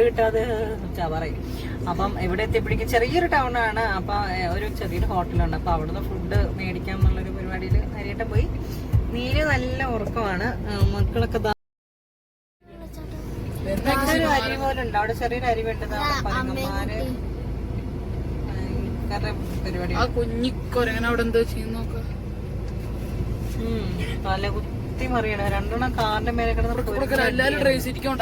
Food കിട്ടാതെ പറയും അപ്പം ഇവിടെ എത്തിയപ്പോഴേക്കും ചെറിയൊരു ടൗൺ ആണ്. അപ്പൊ ഒരു ചെറിയൊരു ഹോട്ടലുണ്ട് അപ്പൊ അവിടുന്ന് ഫുഡ് മേടിക്കാം എന്നുള്ളൊരു പരിപാടിയിൽ നേരിട്ട് പോയി. നീര് നല്ല ഉറക്കമാണ്. മക്കളൊക്കെ ഒരു അരി പോലെ ഉണ്ട് അവിടെ ചെറിയൊരു അരി വേണ്ടത് പരിപാടി ആ കുഞ്ഞിക്കൊരങ്ങനെ അവിടെ എന്താ ചെയ്യുന്ന നോക്ക. തല കുത്തി മറിയണ. രണ്ടെണ്ണം കാറിന്റെ മേലെ കിടന്ന് എല്ലാരും ഡ്രൈവ് ശരിക്കും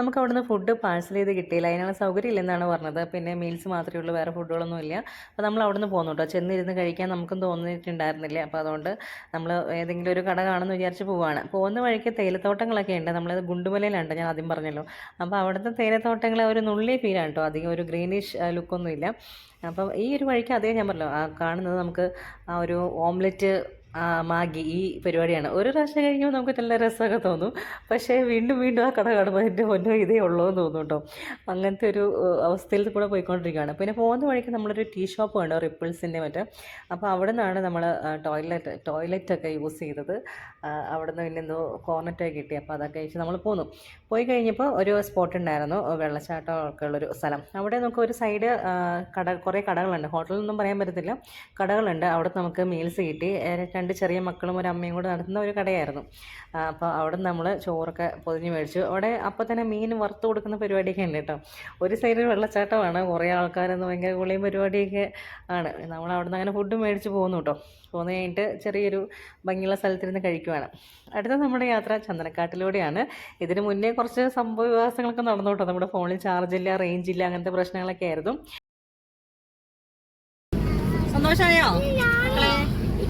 നമുക്ക് അവിടുന്ന് ഫുഡ് പാഴ്സൽ ചെയ്ത് കിട്ടിയില്ല. അതിനുള്ള സൗകര്യം ഇല്ലെന്നാണ് പറഞ്ഞത്. പിന്നെ മീൽസ് മാത്രമേ ഉള്ളൂ. വേറെ ഫുഡുകളൊന്നും ഇല്ല. അപ്പോൾ നമ്മൾ അവിടുന്ന് പോകുന്നു കേട്ടോ ചെന്നിരുന്ന് കഴിക്കാൻ നമുക്കും തോന്നിയിട്ടുണ്ടായിരുന്നില്ല? അപ്പോൾ അതുകൊണ്ട് നമ്മൾ ഏതെങ്കിലും ഒരു കട കാണുമെന്ന് വിചാരിച്ച് പോവുകയാണ് പോകുന്ന വഴിക്ക് തേയിലത്തോട്ടങ്ങളൊക്കെ ഉണ്ട്. നമ്മൾ ഗുണ്ടുമലയിലുണ്ട്. ഞാൻ ആദ്യം പറഞ്ഞല്ലോ. അപ്പോൾ അവിടുത്തെ തേയിലത്തോട്ടങ്ങൾ ഒരു നുള്ളി ഫീലാണ് കേട്ടോ അധികം ഒരു ഗ്രീനിഷ് ലുക്കൊന്നുമില്ല അപ്പം ഈ ഒരു വഴിക്ക് അതേ ഞാൻ പറഞ്ഞല്ലോ. കാണുന്നത് നമുക്ക് ആ ഒരു ഓംലെറ്റ് മാഗി ഈ പരിപാടിയാണ്. ഒരു പ്രാവശ്യം കഴിക്കുമ്പോൾ നമുക്ക് നല്ല രസമൊക്കെ തോന്നും. പക്ഷേ വീണ്ടും വീണ്ടും ആ കട കാണുമ്പോൾ എന്റെ മുന്നോ ഇതേ ഉള്ളൂ എന്ന് തോന്നും കേട്ടോ അങ്ങനത്തെ ഒരു അവസ്ഥയിൽ കൂടെ പോയിക്കൊണ്ടിരിക്കുകയാണ്. പിന്നെ പോകുന്ന വഴിക്ക് നമ്മളൊരു ടീ ഷോപ്പ് കണ്ടു റിപ്പിൾസിന്റെ മറ്റേ. അപ്പോൾ അവിടെ നിന്നാണ് നമ്മൾ ടോയ്ലറ്റ് ടോയ്ലറ്റൊക്കെ യൂസ് ചെയ്തത്. ആ, അവിടെ നിന്ന് പിന്നെ എന്തോ കോർണറ്റൊക്കെ കിട്ടി. അപ്പോൾ അതൊക്കെ കഴിച്ച് നമ്മൾ പോന്നു. പോയി കഴിഞ്ഞപ്പോൾ ഒരു സ്പോട്ട് ഉണ്ടായിരുന്നു വെള്ളച്ചാട്ടം ഒക്കെ ഉള്ളൊരു സ്ഥലം. അവിടെ നമുക്ക് ഒരു സൈഡ് കട കുറേ കടകളുണ്ട്. ഹോട്ടലൊന്നും പറയാൻ പറ്റത്തില്ല. കടകളുണ്ട്. അവിടെ നമുക്ക് മീൽസ് കിട്ടി. ഏ, രണ്ട് ചെറിയ മക്കളും ഒരു അമ്മയും കൂടെ നടത്തുന്ന ഒരു കടയായിരുന്നു. അപ്പോൾ അവിടെ നമ്മൾ ചോറൊക്കെ പൊതിഞ്ഞ് മേടിച്ചു. അവിടെ അപ്പോൾ തന്നെ മീൻ വറുത്ത് കൊടുക്കുന്ന പരിപാടിയൊക്കെ ഉണ്ട് കേട്ടോ. ഒരു സൈഡിൽ വെള്ളച്ചാട്ടമാണ്. കുറേ ആൾക്കാരൊന്നും ഭയങ്കര കുളിയും പരിപാടിയൊക്കെ ആണ്. നമ്മൾ അവിടെ നിന്ന് അങ്ങനെ ഫുഡ് മേടിച്ച് പോകുന്നു കേട്ടോ. പോന്നു കഴിഞ്ഞിട്ട് ചെറിയൊരു ഭംഗിയുള്ള സ്ഥലത്തിരുന്ന് കഴിക്കുവാണ്. അടുത്ത നമ്മുടെ യാത്ര ചന്ദനക്കാട്ടിലൂടെയാണ്. ഇതിന് മുന്നേ കുറച്ച് സംഭവ വികാസങ്ങളൊക്കെ നടന്നു കേട്ടോ. നമ്മുടെ ഫോണിൽ ചാർജ് ഇല്ല റേഞ്ച് ഇല്ല അങ്ങനത്തെ പ്രശ്നങ്ങളൊക്കെ ആയിരുന്നു. സന്തോഷമായോ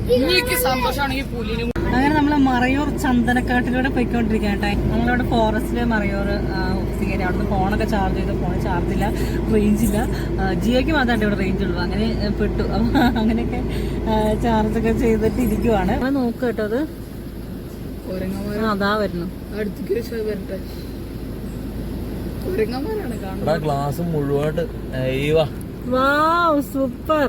കുഞ്ഞിക്ക് സന്തോഷമാണെങ്കിൽ പുലിനും അങ്ങനെ നമ്മൾ മറയൂർ ചന്ദനക്കാട്ടിലൂടെ പോയിക്കൊണ്ടിരിക്കട്ടെ കേട്ടെ. നമ്മളവിടെ ഫോറസ്റ്റിൽ മറയൂർ സിഗരറ്റ് അവിടുന്ന് ഫോണൊക്കെ ചാർജ് ചെയ്തു ഫോൺ ചാർജ് ഇല്ല റേഞ്ച് ഇല്ല. ആ, ജിയോയ്ക്ക് മാത്രമേ ഇവിടെ റേഞ്ച് ഉള്ളൂ. അങ്ങനെ പെട്ടു. അപ്പൊ അങ്ങനെയൊക്കെ ചാർജൊക്കെ ചെയ്തിട്ട് ഇരിക്കുവാണ് അപ്പൊ നോക്ക് കേട്ടോ അത്. അതാ വരുന്നു. അടുത്തേക്ക് ഗ്ലാസ് മുഴുവനായിട്ട് സൂപ്പർ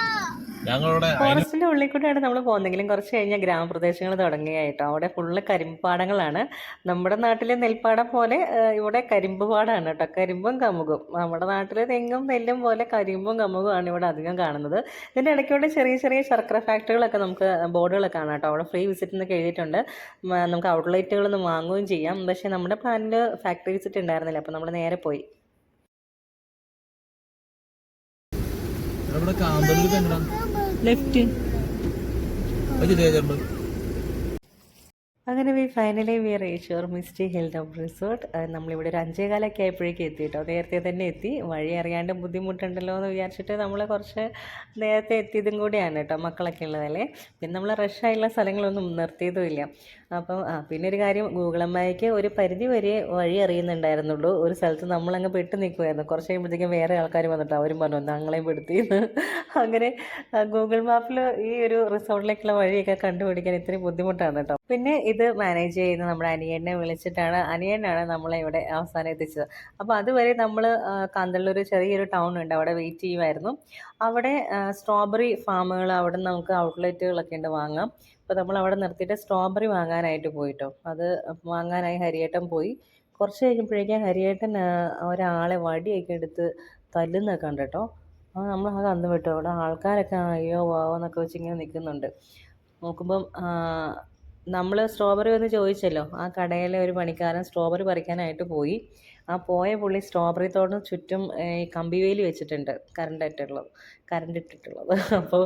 ഞങ്ങളിവിടെ ഫോറസ്റ്റിന്റെ ഉള്ളിൽ കൂടെയാണ് നമ്മൾ പോകുന്നെങ്കിലും കുറച്ച് കഴിഞ്ഞാൽ ഗ്രാമപ്രദേശങ്ങൾ തുടങ്ങിയായിട്ടോ അവിടെ ഫുള്ള് കരിമ്പാടങ്ങളാണ്. നമ്മുടെ നാട്ടിലെ നെൽപ്പാടം പോലെ ഇവിടെ കരിമ്പ് പാടാണ് കേട്ടോ. കരിമ്പും കമുകും. നമ്മുടെ നാട്ടിലെ തെങ്ങും നെല്ലും പോലെ കരിമ്പും കമുകുമാണ് ഇവിടെ അധികം കാണുന്നത്. ഇതിന്റെ ഇടയ്ക്കൂടെ ചെറിയ ചെറിയ ശർക്കര ഫാക്ടറികളൊക്കെ നമുക്ക് ബോർഡുകളൊക്കെ കാണാം കേട്ടോ അവിടെ ഫ്രീ വിസിറ്റ് എന്നൊക്കെ എഴുതിയിട്ടുണ്ട്. നമുക്ക് ഔട്ട്ലെറ്റുകളൊന്നും വാങ്ങുകയും ചെയ്യാം. പക്ഷേ നമ്മുടെ പ്ലാനിൽ ഫാക്ടറി വിസിറ്റ് ഉണ്ടായിരുന്നില്ല. അപ്പോൾ നമ്മൾ നേരെ പോയി. ഇവിടെ കാന്തല്ലൂർ എങ്ങടാ ലെഫ്റ്റ് അങ്ങനെ we finally we our misty hill top resort നമ്മളിവിടെ ഒരു അഞ്ചേകാലൊക്കെ ആയപ്പോഴേക്കും എത്തി കേട്ടോ നേരത്തെ തന്നെ എത്തി. വഴി അറിയാണ്ട് ബുദ്ധിമുട്ടുണ്ടല്ലോ എന്ന് വിചാരിച്ചിട്ട് നമ്മൾ കുറച്ച് നേരത്തെ എത്തിയതും കൂടിയാണ് കേട്ടോ മക്കളൊക്കെ ഉള്ളതല്ലേ പിന്നെ നമ്മൾ റഷായുള്ള സ്ഥലങ്ങളൊന്നും നിർത്തിയതും ഇല്ല. അപ്പം പിന്നെ ഒരു കാര്യം ഗൂഗിൾ അമ്മയ്ക്ക് ഒരു പരിധി വരെ വഴി അറിയുന്നുണ്ടായിരുന്നുള്ളൂ. ഒരു സ്ഥലത്ത് നമ്മളങ്ങ് പെട്ട് നിൽക്കുമായിരുന്നു കുറച്ച് കഴിയുമ്പോഴത്തേക്കും വേറെ ആൾക്കാർ വന്നിട്ട് അവരും പറഞ്ഞു ഞങ്ങളെയും പെടുത്തിയെന്ന് അങ്ങനെ ഗൂഗിൾ മാപ്പിൽ ഈ ഒരു റിസോർട്ടിലേക്കുള്ള വഴിയൊക്കെ കണ്ടുപിടിക്കാൻ ഇത്തിരി ബുദ്ധിമുട്ടാണ് കേട്ടോ പിന്നെ ഇത് മാനേജ് ചെയ്യുന്ന നമ്മുടെ അനിയനെ വിളിച്ചിട്ടാണ് അനിയനാണ് നമ്മളെ ഇവിടെ അവസാനം എത്തിച്ചത്. അപ്പോൾ അതുവരെ നമ്മൾ കാന്തല്ലൂർ ചെറിയൊരു ടൗൺ ഉണ്ട്. അവിടെ വെയിറ്റ് ചെയ്യുമായിരുന്നു. അവിടെ സ്ട്രോബെറി ഫാമുകൾ അവിടെ നമുക്ക് ഔട്ട്ലെറ്റുകളൊക്കെ ഉണ്ട് വാങ്ങാം. അപ്പോൾ നമ്മൾ അവിടെ നിർത്തിയിട്ട് സ്ട്രോബെറി വാങ്ങാനായിട്ട് പോയിട്ടോ. അത് വാങ്ങാനായി ഹരിയേട്ടൻ പോയി. കുറച്ച് കഴിഞ്ഞപ്പോഴേക്കും ഹരിയേട്ടൻ ഒരാളെ വടിയൊക്കെ എടുത്ത് തല്ലുന്നൊക്കെ ഉണ്ട് അപ്പോൾ നമ്മൾ ആ കന്ന് വിട്ടു. അവിടെ ആൾക്കാരൊക്കെ അയ്യോ വാവോ എന്നൊക്കെ വെച്ച് ഇങ്ങനെ നിൽക്കുന്നുണ്ട്. നോക്കുമ്പം നമ്മൾ സ്ട്രോബെറി വന്ന് ചോദിച്ചല്ലോ ആ കടയിലെ ഒരു പണിക്കാരൻ സ്ട്രോബെറി പറിക്കാനായിട്ട് പോയി. ആ പോയ പുള്ളി സ്ട്രോബെറി തോട്ടം ചുറ്റും ഈ കമ്പിവേലി വെച്ചിട്ടുണ്ട് കറണ്ട് ഇട്ടുള്ളത് കറണ്ട് ഇട്ടിട്ടുള്ളത്. അപ്പോൾ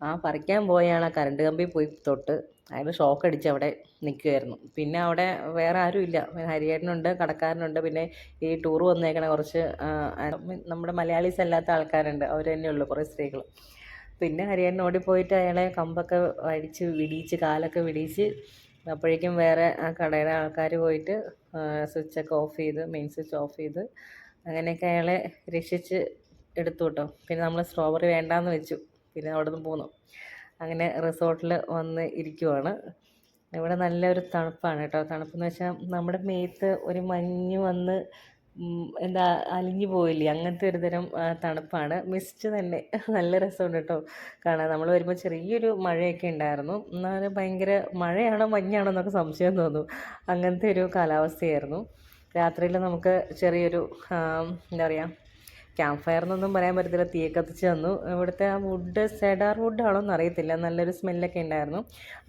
ആ പറിക്കാൻ പോയാണ് ആ കറണ്ട് കമ്പി പോയി തൊട്ട്. അയാൾ ഷോക്ക് അടിച്ച് അവിടെ നിൽക്കുമായിരുന്നു പിന്നെ അവിടെ വേറെ ആരും ഇല്ല. ഹരിയേട്ടനുണ്ട് കടക്കാരനുണ്ട് പിന്നെ ഈ ടൂർ വന്നേക്കണ കുറച്ച് നമ്മുടെ മലയാളീസ് അല്ലാത്ത ആൾക്കാരുണ്ട്. അവർ തന്നെയുള്ളൂ കുറേ സ്ത്രീകൾ പിന്നെ ഹരിയേട്ടൻ ഓടിപ്പോയിട്ട് അയാളെ കമ്പൊക്കെ അടിച്ച് വിടിയിച്ച് കാലൊക്കെ വിടിയിച്ച് അപ്പോഴേക്കും വേറെ ആ കടയിലെ ആൾക്കാർ പോയിട്ട് സ്വിച്ചൊക്കെ ഓഫ് ചെയ്ത് മെയിൻ സ്വിച്ച് ഓഫ് ചെയ്ത് അങ്ങനെയൊക്കെ അയാളെ രക്ഷിച്ച് എടുത്തു കേട്ടോ പിന്നെ നമ്മൾ സ്ട്രോബെറി വേണ്ടാന്ന് വെച്ചു. പിന്നെ അവിടെ നിന്ന് പോന്നു. അങ്ങനെ റിസോർട്ടിൽ വന്ന് ഇരിക്കുവാണ്. ഇവിടെ നല്ലൊരു തണുപ്പാണ് കേട്ടോ തണുപ്പെന്ന് വെച്ചാൽ നമ്മുടെ മേത്ത് ഒരു മഞ്ഞ് വന്ന് എന്താ അലിഞ്ഞു പോയില്ലേ? അങ്ങനത്തെ ഒരു തരം തണുപ്പാണ്. മിസ്റ്റ് തന്നെ. നല്ല രസമുണ്ട് കേട്ടോ കാണാൻ. നമ്മൾ വരുമ്പോൾ ചെറിയൊരു മഴയൊക്കെ ഉണ്ടായിരുന്നു. എന്നാലും ഭയങ്കര മഴയാണോ മഞ്ഞാണോ എന്നൊക്കെ സംശയം തോന്നും. അങ്ങനത്തെ ഒരു കാലാവസ്ഥയായിരുന്നു. രാത്രിയിൽ നമുക്ക് ചെറിയൊരു എന്താ പറയുക ക്യാമ്പ് ഫയർ എന്നൊന്നും പറയാൻ പറ്റത്തില്ല. തീ കത്തിച്ച് തന്നു ഇവിടുത്തെ ആ വുഡ് സെഡാർ വുഡ് ആണോ എന്ന് അറിയത്തില്ല. നല്ലൊരു സ്മെല്ലൊക്കെ ഉണ്ടായിരുന്നു.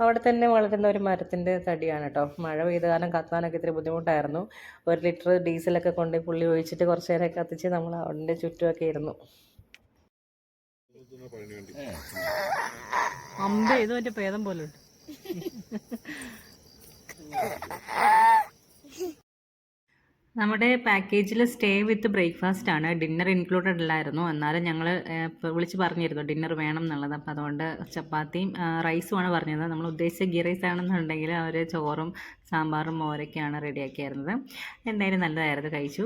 അവിടെ തന്നെ വളരുന്ന ഒരു മരത്തിന്റെ തടിയാണ് കേട്ടോ മഴ പെയ്ത കാരണം കത്താനൊക്കെ ഇത്തിരി ബുദ്ധിമുട്ടായിരുന്നു. ഒരു ലിറ്റർ ഡീസലൊക്കെ കൊണ്ട് പുള്ളി ഒഴിച്ചിട്ട് കുറച്ച് നേരം കത്തിച്ച് നമ്മൾ അവിടെ ചുറ്റുമൊക്കെ ഇരുന്നു. അമ്പ ഇത് മറ്റേ പേദം പോലെ ഉണ്ട്. നമ്മുടെ പാക്കേജിൽ സ്റ്റേ വിത്ത് ബ്രേക്ക്ഫാസ്റ്റ് ആണ്. ഡിന്നർ ഇൻക്ലൂഡഡ് അല്ലായിരുന്നു. എന്നാലും ഞങ്ങൾ വിളിച്ച് പറഞ്ഞിരുന്നു. ഡിന്നർ വേണം എന്നുള്ളത്. അപ്പോൾ അതുകൊണ്ട് ചപ്പാത്തിയും റൈസും റൈസുമാണ് പറഞ്ഞത്. നമ്മൾ ഉദ്ദേശിച്ച ഗീ റൈസ് ആണെന്നുണ്ടെങ്കിൽ അവർ ചോറും സാമ്പാറും മോരൊക്കെയാണ് റെഡിയാക്കിയായിരുന്നത്. എന്തായാലും നല്ലതായിരുന്നു. കഴിച്ചു.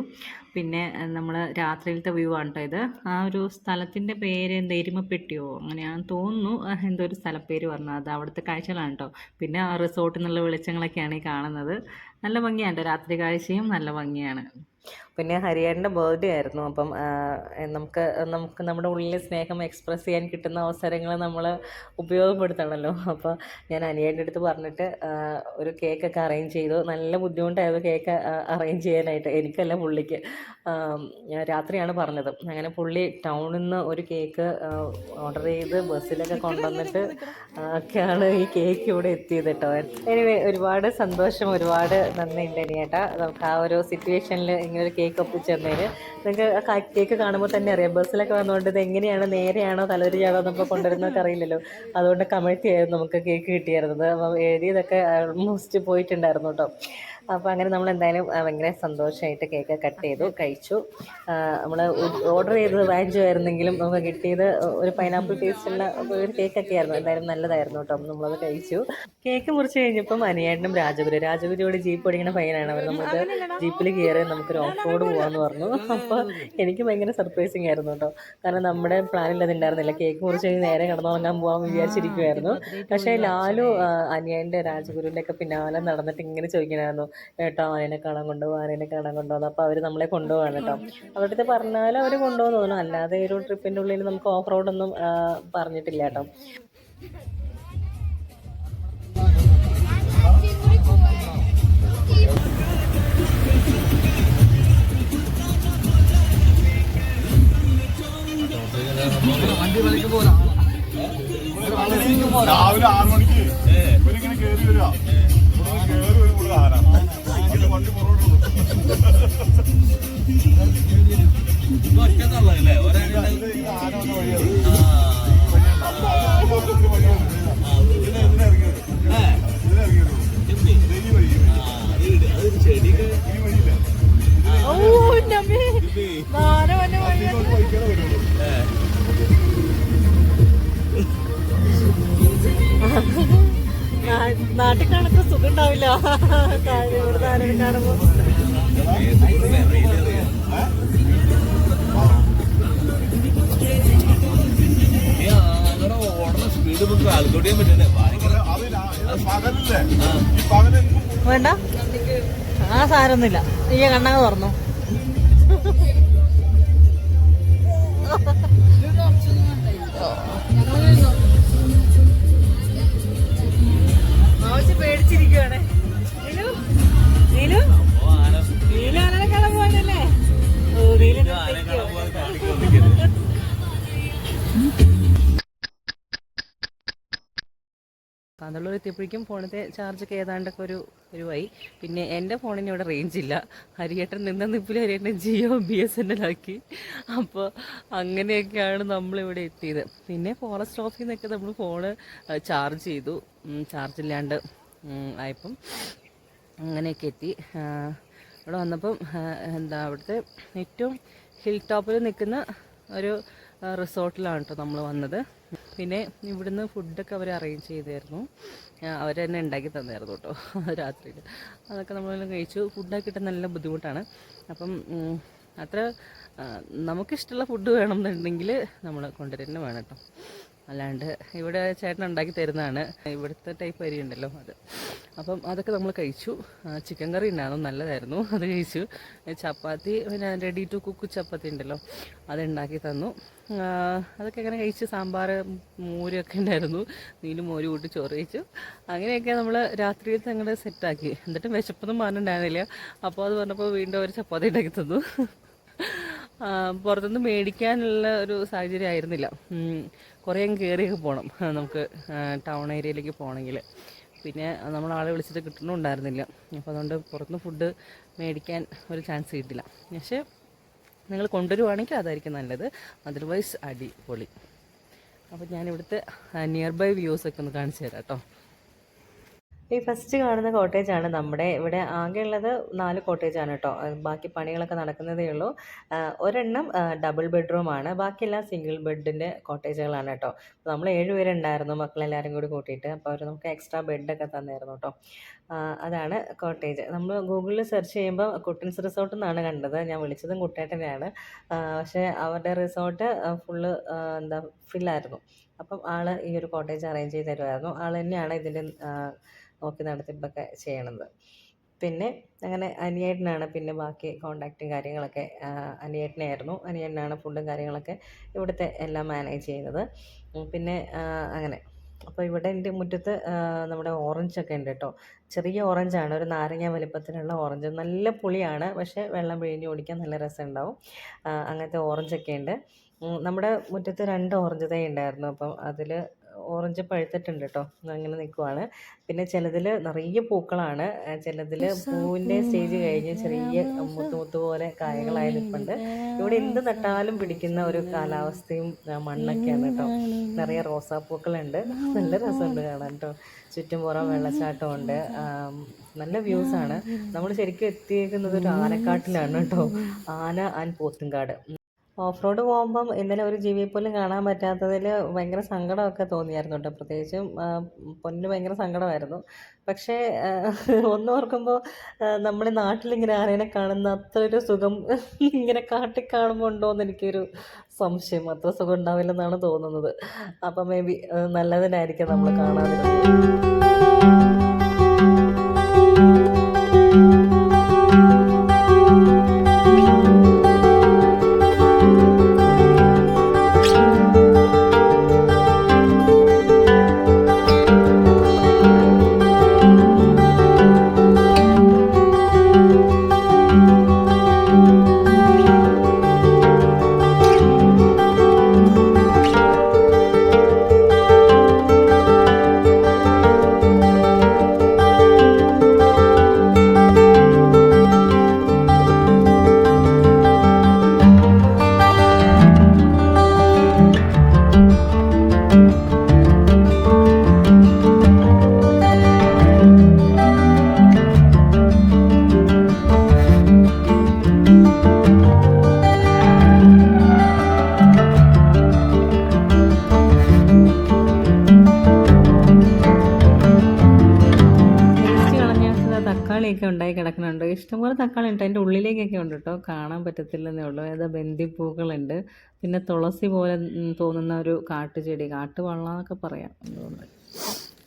പിന്നെ നമ്മൾ രാത്രിയിലത്തെ വ്യൂ ആണ് കേട്ടോ ഇത്. ആ ഒരു സ്ഥലത്തിന്റെ പേര് എന്താ? എരുമപ്പെട്ടിയോ? അങ്ങനെയാണെന്ന് തോന്നുന്നു. എന്തോ ഒരു സ്ഥലപ്പേര് പറഞ്ഞത്. അത് അവിടുത്തെ കാഴ്ചകളാണ് കേട്ടോ പിന്നെ ആ റിസോർട്ടിൽ നിന്നുള്ള വെളിച്ചങ്ങളൊക്കെയാണ് ഈ കാണുന്നത്. നല്ല ഭംഗിയാണ് ട്ടോ. രാത്രി കാഴ്ചയും നല്ല ഭംഗിയാണ് പിന്നെ ഹരിയാറിന്റെ ബർത്ത്ഡേ ആയിരുന്നു. അപ്പം നമുക്ക് നമുക്ക് നമ്മുടെ ഉള്ളിലെ സ്നേഹം എക്സ്പ്രസ് ചെയ്യാൻ കിട്ടുന്ന അവസരങ്ങൾ നമ്മൾ ഉപയോഗപ്പെടുത്തണമല്ലോ അപ്പോൾ ഞാൻ അനിയന്റെ അടുത്ത് പറഞ്ഞിട്ട് ഒരു കേക്കൊക്കെ അറേഞ്ച് ചെയ്തു. നല്ല ബുദ്ധിമുട്ടായത് കേക്ക് അറേഞ്ച് ചെയ്യാനായിട്ട് എനിക്കല്ല പുള്ളിക്ക്. രാത്രിയാണ് പറഞ്ഞത്. അങ്ങനെ പുള്ളി ടൗണിൽ നിന്ന് ഒരു കേക്ക് ഓർഡർ ചെയ്ത് ബസ്സിലൊക്കെ കൊണ്ടുവന്നിട്ട് ഒക്കെയാണ് ഈ കേക്ക് ഇവിടെ എത്തിയത് കേട്ടോ എനിവേ ഒരുപാട് സന്തോഷം ഒരുപാട് നന്ദിയുണ്ട് അനിയേട്ടാ. നമുക്ക് ആ ഒരു സിറ്റുവേഷനിൽ ഇങ്ങനെ ഒരു കേക്ക് ഒപ്പിച്ച് തന്നതിന് നിങ്ങൾക്ക് കേക്ക് കാണുമ്പോൾ തന്നെ അറിയാം. ബസ്സിലൊക്കെ വന്നുകൊണ്ട് ഇത് എങ്ങനെയാണ് നേരെയാണോ തലതിരിയാണോ എന്നൊക്കെ കൊണ്ടുവരുന്നതൊക്കെ അറിയില്ലല്ലോ. അതുകൊണ്ട് കമഴ്ത്തിയായിരുന്നു നമുക്ക് കേക്ക് കിട്ടിയായിരുന്നത് അപ്പം എഴുതിയതൊക്കെ ഓൾമോസ്റ്റ് പോയിട്ടുണ്ടായിരുന്നു കേട്ടോ അപ്പോൾ അങ്ങനെ നമ്മൾ എന്തായാലും ഭയങ്കര സന്തോഷമായിട്ട് കേക്ക് കട്ട് ചെയ്തു കഴിച്ചു. നമ്മൾ ഓർഡർ ചെയ്തത് വാഞ്ചു ആയിരുന്നെങ്കിലും നമുക്ക് കിട്ടിയത് ഒരു പൈനാപ്പിൾ ടേസ്റ്റുള്ള ഒരു കേക്കൊക്കെ ആയിരുന്നു. എന്തായാലും നല്ലതായിരുന്നു കേട്ടോ. നമ്മളത് കഴിച്ചു. കേക്ക് മുറിച്ച് കഴിഞ്ഞപ്പം അനിയേട്ടനും രാജഗുരു രാജഗുരുയോട് ജീപ്പ് ഓടിക്കുന്ന പയ്യനാണ്. അവർ നമുക്ക് ജീപ്പിൽ കയറി നമുക്കൊരു ഓഫ് റോഡ് പോകാമെന്ന് പറഞ്ഞു. അപ്പോൾ എനിക്ക് ഭയങ്കര സർപ്രൈസിങ് ആയിരുന്നു കേട്ടോ. കാരണം നമ്മുടെ പ്ലാനിൽ അതുണ്ടായിരുന്നില്ല. കേക്ക് മുറിച്ച് കഴിഞ്ഞ് നേരെ കിടന്നുറങ്ങാൻ പോകാമെന്ന് വിചാരിച്ചിരിക്കുമായിരുന്നു പക്ഷേ ലാലു അനിയന്റെ അനിയന്റെ രാജഗുരുവിന്റെ ഒക്കെ പിന്നാലെ നടന്നിട്ട് ഇങ്ങനെ ചോദിക്കണമായിരുന്നു ഏട്ടോ ആനേനെ കാണാൻ കൊണ്ടുപോകും ആനേനെ കാണാൻ കൊണ്ടുപോകുന്നു അപ്പോൾ അവർ നമ്മളെ കൊണ്ടുപോകാണ് കേട്ടോ. അവരുടെ പറഞ്ഞാൽ അവർ കൊണ്ടുപോകുന്നു തോന്നുന്നു. അല്ലാതെ ഒരു ട്രിപ്പിന്റെ ഉള്ളിൽ നമുക്ക് ഓഫ് റോഡൊന്നും പറഞ്ഞിട്ടില്ല കേട്ടോ. രാവിലെ ആറ് മണിക്ക് ഇവരിങ്ങനെ കേറി വരിക. കേറി വരും അതിന്റെ വണ്ടി പുറകോട്ടുള്ളൂ ഒറ്റ ഒരാൾ ഇത് വേണ്ട. ആ സാരൊന്നുമില്ല നീ കണ്ണാങ്ങ് തുറന്നു. കാന്തള്ളൂർ എത്തിയപ്പോഴേക്കും ഫോണിന്റെ ചാർജൊക്കെ ഏതാണ്ടൊക്കെ ഒരു ഒരുവായി. പിന്നെ എന്റെ ഫോണിന് ഇവിടെ റേഞ്ച് ഇല്ല. ഹരിയേട്ടൻ നിന്ന നിപ്പിൽ ഹരിയേട്ടൻ Jio B S N L ആക്കി. അപ്പോൾ അങ്ങനെയൊക്കെയാണ് നമ്മളിവിടെ എത്തിയത്. പിന്നെ ഫോറസ്റ്റ് ഓഫീസിൽ നിന്നൊക്കെ നമ്മൾ ഫോണ് ചാർജ് ചെയ്തു. ചാർജ് ഇല്ലാണ്ട് ആയപ്പം അങ്ങനെയൊക്കെ എത്തി. ഇവിടെ വന്നപ്പം എന്താ അവിടുത്തെ ഏറ്റവും ഹിൽ ടോപ്പിൽ നിൽക്കുന്ന ഒരു റിസോർട്ടിലാണ് കേട്ടോ നമ്മൾ വന്നത്. പിന്നെ ഇവിടുന്ന് ഫുഡൊക്കെ അവർ അറേഞ്ച് ചെയ്തായിരുന്നു. അവർ തന്നെ ഉണ്ടാക്കി തന്നായിരുന്നു കേട്ടോ രാത്രിയിൽ അതൊക്കെ നമ്മളെല്ലാം കഴിച്ചു. ഫുഡൊക്കെ കിട്ടാൻ നല്ല ബുദ്ധിമുട്ടാണ്. അപ്പം അത്ര നമുക്കിഷ്ടമുള്ള ഫുഡ് വേണമെന്നുണ്ടെങ്കിൽ നമ്മൾ കൊണ്ടുവരുന്നത് വേണം കേട്ടോ. അല്ലാണ്ട് ഇവിടെ ചേട്ടൻ ഉണ്ടാക്കി തരുന്നതാണ്. ഇവിടുത്തെ ടൈപ്പ് അരി ഉണ്ടല്ലോ അത്. അപ്പം അതൊക്കെ നമ്മൾ കഴിച്ചു. ചിക്കൻ കറി ഉണ്ടായിരുന്നു നല്ലതായിരുന്നു. അത് കഴിച്ചു. ചപ്പാത്തി പിന്നെ റെഡി ടു കുക്ക് ചപ്പാത്തി ഉണ്ടല്ലോ അത് ഉണ്ടാക്കി തന്നു. അതൊക്കെ അങ്ങനെ കഴിച്ച് സാമ്പാർ മോരൊക്കെ ഉണ്ടായിരുന്നു. നീലും മോര് കൂട്ടി ചോറ് കഴിച്ചു. അങ്ങനെയൊക്കെ നമ്മൾ രാത്രിയിൽ അങ്ങോട്ട് സെറ്റാക്കി എന്നിട്ടും വിശപ്പൊന്നും പറഞ്ഞിട്ടുണ്ടായിരുന്നില്ല. അപ്പോൾ അത് പറഞ്ഞപ്പോൾ വീണ്ടും ഒരു ചപ്പാത്തി ഉണ്ടാക്കി തന്നു. പുറത്തുനിന്ന് മേടിക്കാനുള്ള ഒരു സാഹചര്യം ആയിരുന്നില്ല. കുറേ കയറിയൊക്കെ പോകണം നമുക്ക് ടൗൺ ഏരിയയിലേക്ക് പോകണമെങ്കിൽ. പിന്നെ നമ്മൾ ആളെ വിളിച്ചിട്ട് കിട്ടണമുണ്ടായിരുന്നില്ല അപ്പോൾ അതുകൊണ്ട് പുറത്തുനിന്ന് ഫുഡ് മേടിക്കാൻ ഒരു ചാൻസ് കിട്ടില്ല. പക്ഷേ നിങ്ങൾ കൊണ്ടുവരുവാണെങ്കിൽ അതായിരിക്കും നല്ലത്. അതർവൈസ് അടിപൊളി. അപ്പോൾ ഞാൻ ഇവിടുത്തെ നിയർ ബൈ വ്യൂസൊക്കെ ഒന്ന് കാണിച്ചു തരാം കേട്ടോ. ഈ ഫസ്റ്റ് കാണുന്ന കോട്ടേജാണ് നമ്മുടെ. ഇവിടെ ആകെയുള്ളത് നാല് കോട്ടേജാണ് കേട്ടോ ബാക്കി പണികളൊക്കെ നടക്കുന്നതേ ഉള്ളൂ. ഒരെണ്ണം ഡബിൾ ബെഡ്റൂമാണ് ബാക്കിയെല്ലാം സിംഗിൾ ബെഡിന്റെ കോട്ടേജുകളാണ് കേട്ടോ നമ്മൾ ഏഴുപേരുണ്ടായിരുന്നു മക്കളെല്ലാവരും കൂടി കൂട്ടിയിട്ട്. അപ്പോൾ അവർ നമുക്ക് എക്സ്ട്രാ ബെഡൊക്കെ തന്നായിരുന്നു കേട്ടോ അതാണ് കോട്ടേജ് നമ്മൾ ഗൂഗിളിൽ സെർച്ച് ചെയ്യുമ്പോൾ കുട്ടൻസ് റിസോർട്ട് എന്നാണ് കണ്ടത്. ഞാൻ വിളിച്ചതും കുട്ടേട്ടനെയാണ് പക്ഷേ അവരുടെ റിസോർട്ട് ഫുള്ള് എന്താ ഫില്ലായിരുന്നു അപ്പം ആൾ ഈ ഒരു കോട്ടേജ് അറേഞ്ച് ചെയ്ത് തരുമായിരുന്നു ആൾ തന്നെയാണ് ഇതിന്റെ നോക്കി നടത്തിപ്പൊക്കെ ചെയ്യണത്. പിന്നെ അങ്ങനെ അനിയേട്ടനാണ് പിന്നെ ബാക്കി കോണ്ടാക്റ്റും കാര്യങ്ങളൊക്കെ അനിയേട്ടനായിരുന്നു. അനിയേട്ടനാണ് ഫുഡും കാര്യങ്ങളൊക്കെ ഇവിടുത്തെ എല്ലാം മാനേജ് ചെയ്യുന്നത് പിന്നെ അങ്ങനെ. അപ്പോൾ ഇവിടെ എന്റെ മുറ്റത്ത് നമ്മുടെ ഓറഞ്ചൊക്കെ ഉണ്ട് കേട്ടോ. ചെറിയ ഓറഞ്ചാണ് ഒരു നാരങ്ങ വലിപ്പത്തിലുള്ള ഓറഞ്ച്. നല്ല പുളിയാണ് പക്ഷേ വെള്ളം പിഴിഞ്ഞ് കുടിക്കാൻ നല്ല രസമുണ്ടാവും. അങ്ങനത്തെ ഓറഞ്ചൊക്കെ ഉണ്ട്. നമ്മുടെ മുറ്റത്ത് രണ്ട് ഓറഞ്ച് തൈ ഉണ്ടായിരുന്നു. അപ്പം അതിൽ ഓറഞ്ച് പഴുത്തിട്ടുണ്ട് കേട്ടോ അങ്ങനെ നിൽക്കുവാണ് പിന്നെ ചിലതിൽ നിറയെ പൂക്കളാണ്. ചിലതിൽ പൂവിന്റെ സ്റ്റേജ് കഴിഞ്ഞ് ചെറിയ മുത്ത് മുത്ത് പോലെ കായകളായി നിൽപ്പുണ്ട് ഇവിടെ എന്ത് നട്ടാലും പിടിക്കുന്ന ഒരു കാലാവസ്ഥയും മണ്ണൊക്കെയാണ് കേട്ടോ നിറയെ റോസാപ്പൂക്കളുണ്ട് നല്ല രസമുണ്ട് കാണാൻ കേട്ടോ ചുറ്റുംപുറം വെള്ളച്ചാട്ടമുണ്ട്. നല്ല വ്യൂസ് ആണ് നമ്മൾ ശരിക്കും എത്തിയേക്കുന്നത് ഒരു ആനക്കാട്ടിലാണ് കേട്ടോ ആന ആൻഡ് പോത്തുംകാട്. ഓഫ് റോഡ് പോകുമ്പം ഇന്നലെ ഒരു ജീവിയെ പോലും കാണാൻ പറ്റാത്തതിൽ ഭയങ്കര സങ്കടമൊക്കെ തോന്നിയായിരുന്നു കേട്ടോ. പ്രത്യേകിച്ചും പൊന്നിന് ഭയങ്കര സങ്കടമായിരുന്നു. പക്ഷേ ഒന്നോർക്കുമ്പോൾ നമ്മുടെ നാട്ടിലിങ്ങനെ ആരേനെ കാണുന്ന അത്ര ഒരു സുഖം ഇങ്ങനെ കാട്ടിൽ കാണുമ്പോൾ ഉണ്ടോ എന്ന് എനിക്കൊരു സംശയം. അത്ര സുഖം ഉണ്ടാവില്ലെന്നാണ് തോന്നുന്നത്. അപ്പം മേ ബി നല്ലതിനായിരിക്കും നമ്മൾ കാണാതിരുന്നത്. ഇഷ്ടംപോലെ തക്കാളി ഉണ്ട് അതിന്റെ ഉള്ളിലേക്കൊക്കെ ഉണ്ട് കേട്ടോ കാണാൻ പറ്റത്തില്ലെന്നേ ഉള്ളൂ. ഏതാ ബന്ദിപ്പൂക്കളുണ്ട്. പിന്നെ തുളസി പോലെ തോന്നുന്ന ഒരു കാട്ടുചെടി. കാട്ടുവള്ളം എന്നൊക്കെ പറയാം എന്തുകൊണ്ട്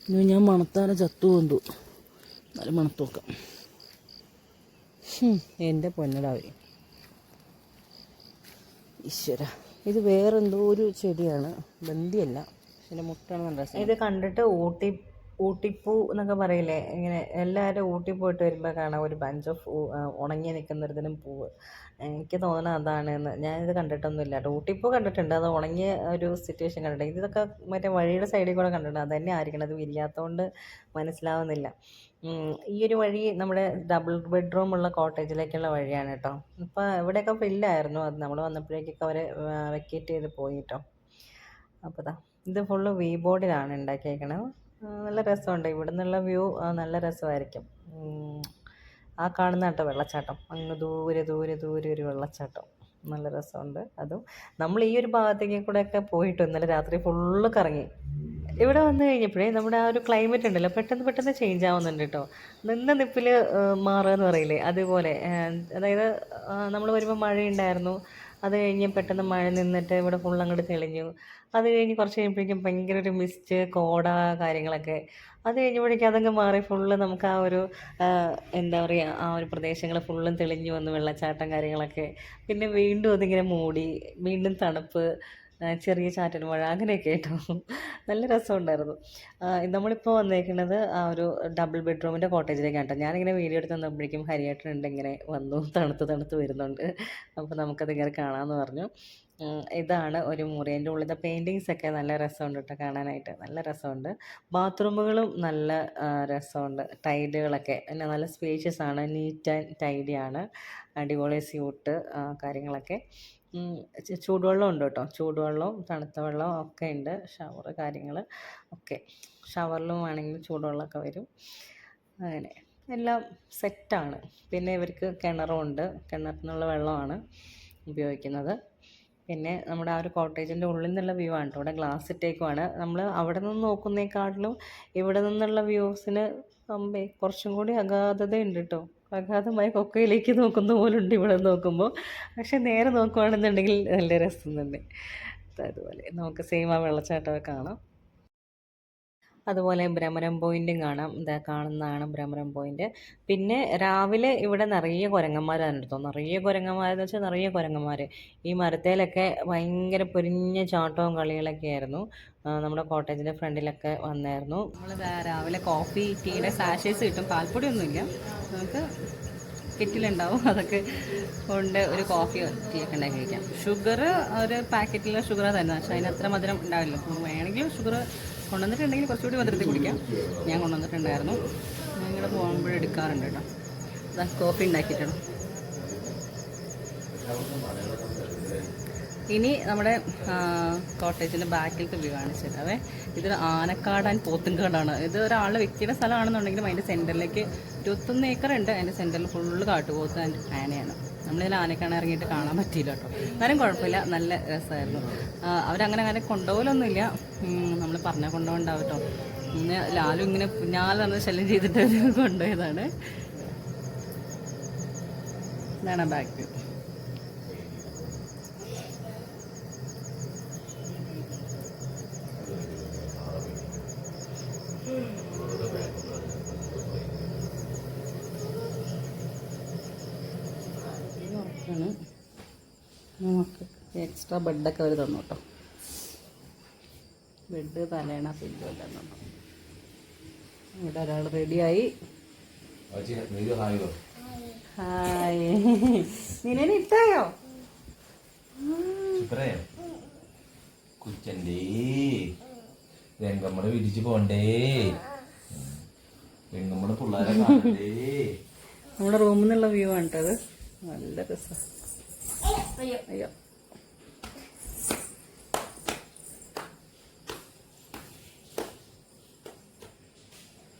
ഇനി ഞാൻ മണത്താല ചത്തു കൊണ്ടു നല്ല മണത്തോക്കാം എന്റെ പൊന്നടാവേ ഈശ്വര. ഇത് വേറെന്തോ ഒരു ചെടിയാണ്. ബന്ദിയല്ല. ഇതിന്റെ മുട്ടാണ് നല്ല ഇത് കണ്ടിട്ട് ഊട്ടി ഊട്ടിപ്പൂ എന്നൊക്കെ പറയില്ലേ? ഇങ്ങനെ എല്ലാവരും ഊട്ടി പോയിട്ട് വരുമ്പോൾ കാണാം ഒരു ബഞ്ച് ഓഫ് ഉണങ്ങി നിൽക്കുന്നൊരിതിനും പൂവ്. എനിക്ക് തോന്നണം അതാണ് എന്ന് ഞാനിത് കണ്ടിട്ടൊന്നുമില്ല കേട്ടോ. ഊട്ടിപ്പൂ കണ്ടിട്ടുണ്ട്. അത് ഉണങ്ങിയ ഒരു സിറ്റുവേഷൻ കണ്ടിട്ടുണ്ട്. ഇതൊക്കെ മറ്റേ വഴിയുടെ സൈഡിൽ കൂടെ കണ്ടിട്ടുണ്ട്. അത് ആയിരിക്കണം. അത് വിരിയാത്തതുകൊണ്ട് മനസ്സിലാവുന്നില്ല. ഈ ഒരു വഴി നമ്മുടെ ഡബിൾ ബെഡ്റൂം ഉള്ള കോട്ടേജിലേക്കുള്ള വഴിയാണ് കേട്ടോ. ഇപ്പോൾ ഇവിടെയൊക്കെ ഫില്ലായിരുന്നു അത് നമ്മൾ വന്നപ്പോഴേക്കൊക്കെ അവർ വെക്കേറ്റ് ചെയ്ത് പോയി കേട്ടോ. അപ്പോൾ ദാ ഇത് ഫുള്ള് വി ബോർഡിലാണ് ഉണ്ടാക്കിയേക്കണത്. നല്ല രസമുണ്ട്. ഇവിടെ നിന്നുള്ള വ്യൂ നല്ല രസമായിരിക്കും. ആ കാണുന്ന കേട്ടോ വെള്ളച്ചാട്ടം. അങ്ങ് ദൂരെ ദൂരെ ദൂരെ ഒരു വെള്ളച്ചാട്ടം. നല്ല രസമുണ്ട്. അതും നമ്മൾ ഈ ഒരു ഭാഗത്തേക്ക് കൂടെയൊക്കെ പോയിട്ട് ഇന്നലെ രാത്രി ഫുള്ള് കറങ്ങി. ഇവിടെ വന്നു കഴിഞ്ഞപ്പോഴേ നമ്മുടെ ആ ഒരു ക്ലൈമറ്റ് ഉണ്ടല്ലോ പെട്ടെന്ന് പെട്ടെന്ന് ചേഞ്ച് ആവുന്നുണ്ട് കേട്ടോ. നിന്ന നിപ്പിൽ മാറുക എന്ന് പറയില്ലേ? അതുപോലെ അതായത് നമ്മൾ വരുമ്പോൾ മഴയുണ്ടായിരുന്നു. അത് കഴിഞ്ഞ് പെട്ടെന്ന് മഴ നിന്നിട്ട് ഇവിടെ ഫുൾ അങ്ങോട്ട് തെളിഞ്ഞു. അത് കഴിഞ്ഞ് കുറച്ച് കഴിയുമ്പോഴേക്കും ഭയങ്കര ഒരു മിസ്റ്റ് കോട കാര്യങ്ങളൊക്കെ. അത് കഴിഞ്ഞപ്പോഴേക്കും അതങ്ങ് മാറി ഫുള്ള് നമുക്ക് ആ ഒരു എന്താ പറയുക ആ ഒരു പ്രദേശങ്ങൾ ഫുള്ളും തെളിഞ്ഞു വന്നു. വെള്ളച്ചാട്ടം കാര്യങ്ങളൊക്കെ. പിന്നെ വീണ്ടും അതിങ്ങനെ മൂടി വീണ്ടും തണുപ്പ്. ചെറിയ ചാറ്റൽ മഴ അങ്ങനെയൊക്കെ കേട്ടോ നല്ല രസമുണ്ടായിരുന്നു. നമ്മളിപ്പോൾ വന്നേക്കുന്നത് ആ ഒരു ഡബിൾ ബെഡ്റൂമിന്റെ കോട്ടേജിലേക്കാണ് കേട്ടോ. ഞാനിങ്ങനെ വീഡിയോ എടുത്ത് വന്നപ്പോഴേക്കും ഹരിയായിട്ടുണ്ട് ഇങ്ങനെ വന്നു തണുത്ത് തണുത്ത് വരുന്നുണ്ട്. അപ്പോൾ നമുക്കതിങ്ങനെ കാണാമെന്ന് പറഞ്ഞു. ഇതാണ് ഒരു മുറി. എന്റെ ഉള്ളിലത്തെ പെയിന്റിങ്സ് ഒക്കെ നല്ല രസമുണ്ട് കേട്ടോ കാണാനായിട്ട്. നല്ല രസമുണ്ട്. ബാത്റൂമുകളും നല്ല രസമുണ്ട്. ടൈലുകളൊക്കെ. പിന്നെ നല്ല സ്പേഷ്യസ് ആണ്. നീറ്റ് ആൻഡ് ടൈഡിയാണ് അടിപൊളി സ്യൂട്ട് കാര്യങ്ങളൊക്കെ. ചൂടുവെള്ളം ഉണ്ട് കേട്ടോ. ചൂടുവെള്ളവും തണുത്ത വെള്ളവും ഒക്കെ ഉണ്ട് ഷവർ കാര്യങ്ങൾ ഒക്കെ. ഷവറിലും വേണമെങ്കിൽ ചൂടുവെള്ളമൊക്കെ വരും. അങ്ങനെ. എല്ലാം സെറ്റാണ് പിന്നെ ഇവർക്ക് കിണറും ഉണ്ട്. കിണറിൽ നിന്നുള്ള വെള്ളമാണ് ഉപയോഗിക്കുന്നത്. പിന്നെ നമ്മുടെ ആ ഒരു കോട്ടേജിന്റെ ഉള്ളിൽ നിന്നുള്ള വ്യൂ ആണ് ഇവിടെ ഗ്ലാസ് ഇട്ടേക്കുമാണ് നമ്മൾ അവിടെ നിന്ന് നോക്കുന്നേക്കാട്ടിലും ഇവിടെ നിന്നുള്ള വ്യൂസിന് കുറച്ചും കൂടി അഗാധത ഉണ്ട് കേട്ടോ. അഗാധമായ കൊക്കയിലേക്ക് നോക്കുന്ന പോലുണ്ട് ഇവിടെ നോക്കുമ്പോൾ പക്ഷെ നേരെ നോക്കുവാണെന്നുണ്ടെങ്കിൽ നല്ല രസം തന്നെ. അതുപോലെ നമുക്ക് സെയിം ആ വെള്ളച്ചാട്ടമൊക്കെ കാണാം. അതുപോലെ ഭ്രമരം പോയിന്റും കാണാം. ഇതാ കാണുന്നതാണ് ഭ്രമരം പോയിന്റ് പിന്നെ രാവിലെ ഇവിടെ നിറയെ കുരങ്ങന്മാരാണ് എടുത്തോ നിറയെ കുരങ്ങന്മാരെന്ന് വെച്ചാൽ നിറയെ കുരങ്ങന്മാർ ഈ മരത്തേലൊക്കെ ഭയങ്കര പൊരിഞ്ഞ ചാട്ടവും കളികളൊക്കെ ആയിരുന്നു. നമ്മുടെ കോട്ടേജിന്റെ ഫ്രണ്ടിലൊക്കെ വന്നായിരുന്നു. നമ്മൾ രാവിലെ കോഫി ടീയുടെ സാഷേസ് കിട്ടും. പാൽപ്പൊടി ഒന്നുമില്ല നമുക്ക് കിറ്റിലുണ്ടാവും. അതൊക്കെ കൊണ്ട് ഒരു കോഫി ടീ ഒക്കെ ഉണ്ടാക്കി കഴിക്കാം. ഷുഗർ ഒരു പാക്കറ്റിലെ ഷുഗർ തന്നെ പക്ഷേ അതിന് അത്ര മധുരം ഉണ്ടാവില്ല. വേണമെങ്കിൽ ഷുഗർ കൊണ്ടുവന്നിട്ടുണ്ടെങ്കിൽ കുറച്ചുകൂടി മധുരത്തിൽ കുടിക്കാം. ഞാൻ കൊണ്ടുവന്നിട്ടുണ്ടായിരുന്നു. പോകുമ്പോൾ എടുക്കാറുണ്ട് കേട്ടോ. കോഫി ഉണ്ടാക്കിയിട്ടുണ്ട്. ഇനി നമ്മുടെ കോട്ടേജിന്റെ ബാക്കിലത്തെ വ്യൂ കാണിച്ചു തരാവേ. ഇതൊരു ആനക്കാട് ആൻഡ് പോത്തുംകാടാണ് ഇത് ഒരാളുടെ വ്യക്തിയുടെ സ്ഥലമാണെന്നുണ്ടെങ്കിലും അതിന്റെ സെന്ററിലേക്ക് ഇരുപത്തൊന്ന് ഏക്കർ ഉണ്ട്. അതിന്റെ സെന്ററിൽ ഫുള്ള് കാട്ടുപോത്ത് ആൻഡ് ആനയാണ്. നമ്മളിതിൽ ആനക്കാണ് ഇറങ്ങിയിട്ട് കാണാൻ പറ്റിയില്ല കേട്ടോ. എന്നാലും കുഴപ്പമില്ല. നല്ല രസമായിരുന്നു. അവരങ്ങനെ അങ്ങനെ കൊണ്ടുപോകലൊന്നുമില്ല നമ്മൾ പറഞ്ഞാൽ കൊണ്ടുപോകണ്ടാവും കേട്ടോ. ഇന്ന് ലാലു ഇങ്ങനെ നമ്മൾ ശല്യം ചെയ്തിട്ട് കൊണ്ടുപോയതാണ്. ഇതാണ് ബാക്ക് വ്യൂ ഉറപ്പാണ് നമുക്ക് എക്സ്ട്രാ ബെഡൊക്കെ അവർ തന്നു കേട്ടോ. ബെഡ് തലേണ തന്നു. ഇവിടെ ഒരാൾ റെഡിയായി. ഹായ് നിന്നെ ഇട്ടായോ? കുച്ചന്റെ രംഗമ്മടെ വിരിച്ചു പോണ്ടേ? രംഗമ്മടെ പിള്ളേരെ കാണണ്ടേ? നമ്മുടെ റൂമിൽ നിന്നുള്ള വ്യൂ ആണ് കേട്ടത് നല്ല രസം. അയ്യോ.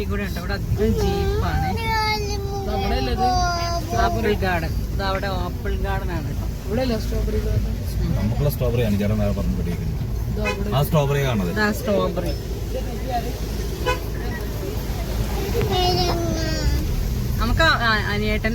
വഴി കൂടെ ഉണ്ട്. അവിടെ അധികം ജീപ്പാണ് ആപ്പിൾ ഗാർഡൻ ഇത് അവിടെ ആപ്പിൾ ഗാർഡൻ ആണ് കേട്ടോ. ഇവിടെ സ്ട്രോബെറി നമുക്കുള്ള സ്ട്രോബെറി ആണ്. ചേട്ടൻ നേരെ പറഞ്ഞു പിടിക്കുന്നത് ആ സ്ട്രോബെറി കാണുന്നത് സ്ട്രോബെറി നമുക്ക് അനിയേട്ടൻ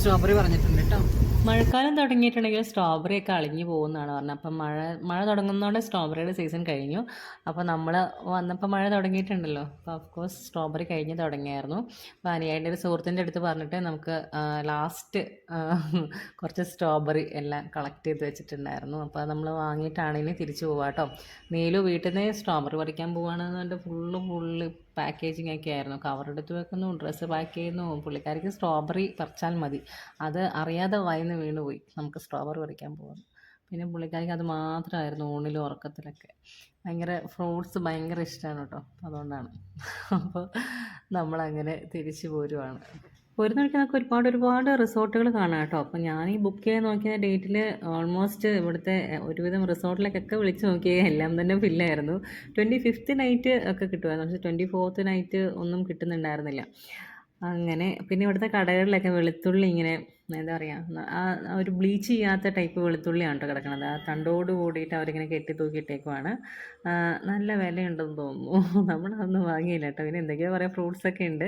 സ്ട്രോബെറി പറഞ്ഞിട്ടുണ്ട് കേട്ടോ. മഴക്കാലം തുടങ്ങിയിട്ടുണ്ടെങ്കിൽ സ്ട്രോബെറി ഒക്കെ അളിഞ്ഞു പോകുന്നതാണ് പറഞ്ഞത്. അപ്പം മഴ മഴ തുടങ്ങുന്നതോടെ സ്ട്രോബെറിയുടെ സീസൺ കഴിഞ്ഞു. അപ്പോൾ നമ്മൾ വന്നപ്പോൾ മഴ തുടങ്ങിയിട്ടുണ്ടല്ലോ. അപ്പോൾ ഓഫ് കോഴ്സ് സ്ട്രോബെറി കഴിഞ്ഞ് തുടങ്ങിയായിരുന്നു. അപ്പോൾ അനിയായിട്ട് ഒരു സുഹൃത്തിന്റെ അടുത്ത് പറഞ്ഞിട്ട് നമുക്ക് ലാസ്റ്റ് കുറച്ച് സ്ട്രോബെറി എല്ലാം കളക്ട് ചെയ്ത് വെച്ചിട്ടുണ്ടായിരുന്നു. അപ്പോൾ നമ്മൾ വാങ്ങിയിട്ടാണ് ഇനി തിരിച്ചു പോവാം കേട്ടോ. നീലു വീട്ടിൽ നിന്ന് സ്ട്രോബെറി പറിക്കാൻ പോവുകയാണെന്നുണ്ട് ഫുള്ള് ഫുള്ള് പാക്കേജിങ് ഒക്കെ ആയിരുന്നു. കവറെടുത്ത് വെക്കുന്നു ഡ്രസ്സ് പാക്ക് ചെയ്യുന്നു. പുള്ളിക്കാരിക്ക് സ്ട്രോബെറി പറിച്ചാൽ മതി. അത് അറിയാതെ വായിന്ന് വീണുപോയി. നമുക്ക് സ്ട്രോബെറി പറിക്കാൻ പോകുന്നു പിന്നെ പുള്ളിക്കാരിക്ക് അത് മാത്രമായിരുന്നു ഊണിലും ഉറക്കത്തിലൊക്കെ. ഭയങ്കര ഫ്രൂട്ട്സ് ഭയങ്കര ഇഷ്ടമാണ് കേട്ടോ. അതുകൊണ്ടാണ്. അപ്പോൾ നമ്മളങ്ങനെ തിരിച്ചു പോരുവാണ്. പോരുന്ന വഴിക്ക് നമുക്ക് ഒരുപാട് ഒരുപാട് റിസോർട്ടുകൾ കാണാം കേട്ടോ. അപ്പോൾ ഞാൻ ഈ ബുക്ക് ചെയ്ത് നോക്കിയ ഡേറ്റിൽ ഓൾമോസ്റ്റ് ഇവിടുത്തെ ഒരുവിധം റിസോർട്ടിലേക്കൊക്കെ വിളിച്ച് നോക്കിയാൽ എല്ലാം തന്നെ ഫില്ലായിരുന്നു ട്വന്റി ഫിഫ്ത്ത് നൈറ്റ് ഒക്കെ കിട്ടുമായിരുന്നു. പക്ഷേ ട്വന്റി ഫോർത്ത് നൈറ്റ് ഒന്നും കിട്ടുന്നുണ്ടായിരുന്നില്ല. അങ്ങനെ പിന്നെ ഇവിടുത്തെ കടകളിലൊക്കെ വെളുത്തുള്ളി ഇങ്ങനെ എന്താ പറയുക ആ ഒരു ബ്ലീച്ച് ചെയ്യാത്ത ടൈപ്പ് വെളുത്തുള്ളിയാണ് കേട്ടോ കിടക്കുന്നത് ആ തണ്ടോട് കൂടിയിട്ട് അവരിങ്ങനെ കെട്ടി തൂക്കിയിട്ടേക്കുവാണ് നല്ല വിലയുണ്ടെന്ന് തോന്നുന്നു. നമ്മളതൊന്നും വാങ്ങിയില്ല കേട്ടോ. പിന്നെ എന്തൊക്കെയോ കുറേ ഫ്രൂട്ട്സൊക്കെ ഉണ്ട്.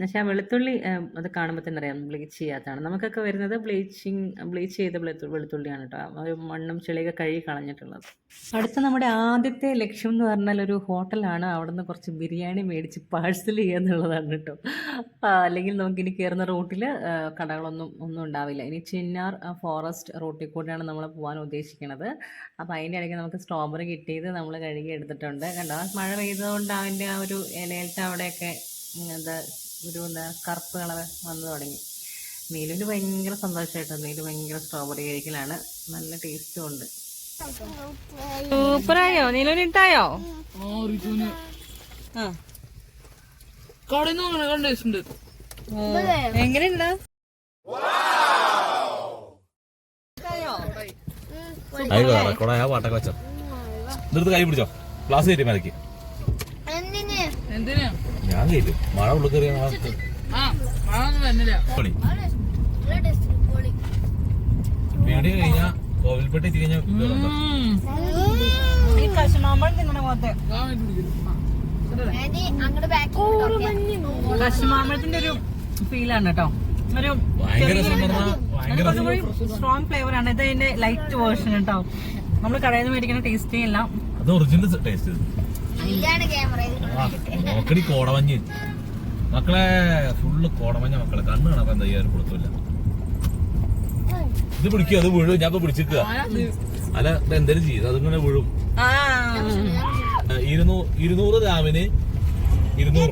പക്ഷേ ആ വെളുത്തുള്ളി അത് കാണുമ്പോൾ തന്നെ അറിയാം ബ്ലീച്ച് ചെയ്യാത്തതാണ്. നമുക്കൊക്കെ വരുന്നത് ബ്ലീച്ചിങ് ബ്ലീച്ച് ചെയ്ത വെളുത്തുള്ളിയാണ് കേട്ടോ. ഒരു മണ്ണും ചെളിയൊക്കെ കഴുകി കളഞ്ഞിട്ടുള്ളത്. അടുത്ത നമ്മുടെ ആദ്യത്തെ ലക്ഷ്യം എന്ന് പറഞ്ഞാൽ ഒരു ഹോട്ടലാണ്. അവിടെ നിന്ന് കുറച്ച് ബിരിയാണി മേടിച്ച് പാഴ്സൽ ചെയ്യുക എന്നുള്ളതാണ് കേട്ടോ. അല്ലെങ്കിൽ നമുക്കിനി കയറുന്ന റൂട്ടിൽ കടകളൊന്നും ഒന്നും ഒന്നും ഉണ്ടാവില്ല. ഇനി ചിന്നാർ ഫോറസ്റ്റ് റൂട്ടിൽ കൂടെയാണ് നമ്മൾ പോകാൻ ഉദ്ദേശിക്കുന്നത് അപ്പോൾ അതിന്റെ ഇടയ്ക്ക് നമുക്ക് സ്ട്രോബെറി കിട്ടിയത് നമ്മൾ കഴുകി എടുത്തിട്ടുണ്ട്. കണ്ടോ? മഴ പെയ്തതുകൊണ്ട് അതിന്റെ ആ ഒരു ഇലയിലത്തെ അവിടെയൊക്കെ എന്താ ഒരു എന്താ കറുപ്പ് കളർ വന്നു തുടങ്ങി. നീലുവിന് ഭയങ്കര സന്തോഷമായിട്ടോ നീലു ഭയങ്കര സ്ട്രോബെറി കഴിക്കലാണ്. നല്ല ടേസ്റ്റും ഉണ്ട്. സൂപ്പറായോ? നീലുവിന് ഇട്ടായോ എങ്ങനെയുണ്ട്? അയ്യോ റെക്കോർഡ് ആ പാട്ടൊക്കെ വെച്ചോ. ഇതെടുത്ത് കൈ പിടിച്ചോ. ക്ലാസ് കയറ്റി മലക്ക്. എന്തിനാ? ഞാൻ കയറ്റി. മഴ ഉള്ളിൽ കയറിയ വീഡിയോ കഴിഞ്ഞാ കോവിൽപ്പെട്ടി എത്തി കഴിഞ്ഞാൽ കശുമാമ്പഴത്തിന്റെ ഒരു ഫീലാണ് കേട്ടോ. സ്ട്രോങ് ഫ്ലേവർ ആണ്. ഇത് അതിന്റെ ലൈറ്റ് വേർഷൻ കേട്ടോ നമ്മൾ കടയിൽ നിന്ന് മേടിക്കുന്ന ടേസ്റ്റേ ഇല്ല. അത് ഒറിജിനൽ ടേസ്റ്റ് നോക്കടി കോടമഞ്ഞ്. മക്കളെ ഫുള്ള് കോടമഞ്ഞ മക്കളെ. കണ്ണ് കാണാൻ എന്താ ചെയ്യാൻ കൊടുത്തില്ല ഇത് പിടിക്കുക അത് വീഴും. ഞാൻ ഇപ്പൊ പിടിച്ചിക്കുക അല്ല ഇത് എന്തേലും ചെയ്ത് അതിങ്ങനെ വീഴും. ഇരുന്നൂറ് ഗ്രാമിന് ഇരുന്നൂറ്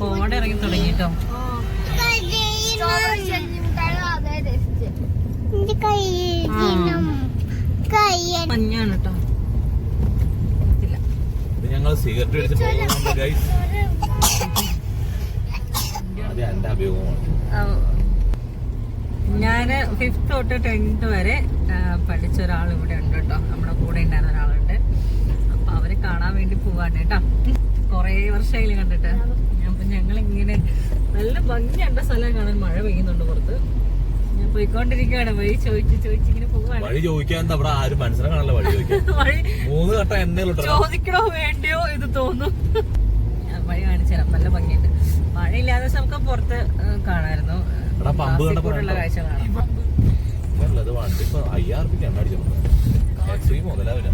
കോട ഇറങ്ങി തുടങ്ങിട്ടോ മഞ്ഞാണ് കേട്ടോ ഞങ്ങൾ സിഗരറ്റ് അടിച്ച് പോകുന്നുണ്ട് ഗൈസ് അത് എന്റെ അഭിമുഖമാണ്. ഞാൻ ഫിഫ്ത്ത് തൊട്ട് ടെൻത്ത് വരെ ആ, പഠിച്ച ഒരാൾ ഇവിടെ ഉണ്ട് കേട്ടോ. നമ്മുടെ കൂടെ ഉണ്ടായിരുന്ന ഒരാളുണ്ട്. കാണാൻ വേണ്ടി പോവാണ് കേട്ടോ. കുറേ വർഷമായില്ല കണ്ടിട്ട്. അപ്പൊ ഞങ്ങൾ ഇങ്ങനെ നല്ല ഭംഗിയുണ്ട സ്ഥലം കാണാൻ മഴ പെയ്യുന്നുണ്ട് പുറത്ത്. ഞാൻ പോയിക്കൊണ്ടിരിക്കുകയാണ്. വഴി ചോദിച്ചു ചോദിച്ച് ഇങ്ങനെ പോവാണ്. വഴി ചോദിക്കാൻ ഇവിടെ ആരും മനസ്സിലാക്കാണല്ലോ വഴി വഴി മൂന്ന് ഘട്ടം എന്നെ ചോദിക്കണോ വേണ്ടിയോ ഇത് തോന്നും ഞാൻ വഴി കാണിച്ചു തരാം. നല്ല ഭംഗിയുണ്ട്. മഴയില്ലാതെ ഇല്ലാതെ നമുക്ക് പുറത്ത് കാണായിരുന്നു. കാണാമായിരുന്നു ഉള്ള കാഴ്ച കാണാം. വണ്ടി എണ്ണ അടിച്ചു എക്സ്ട്രീം മുതലാവില്ല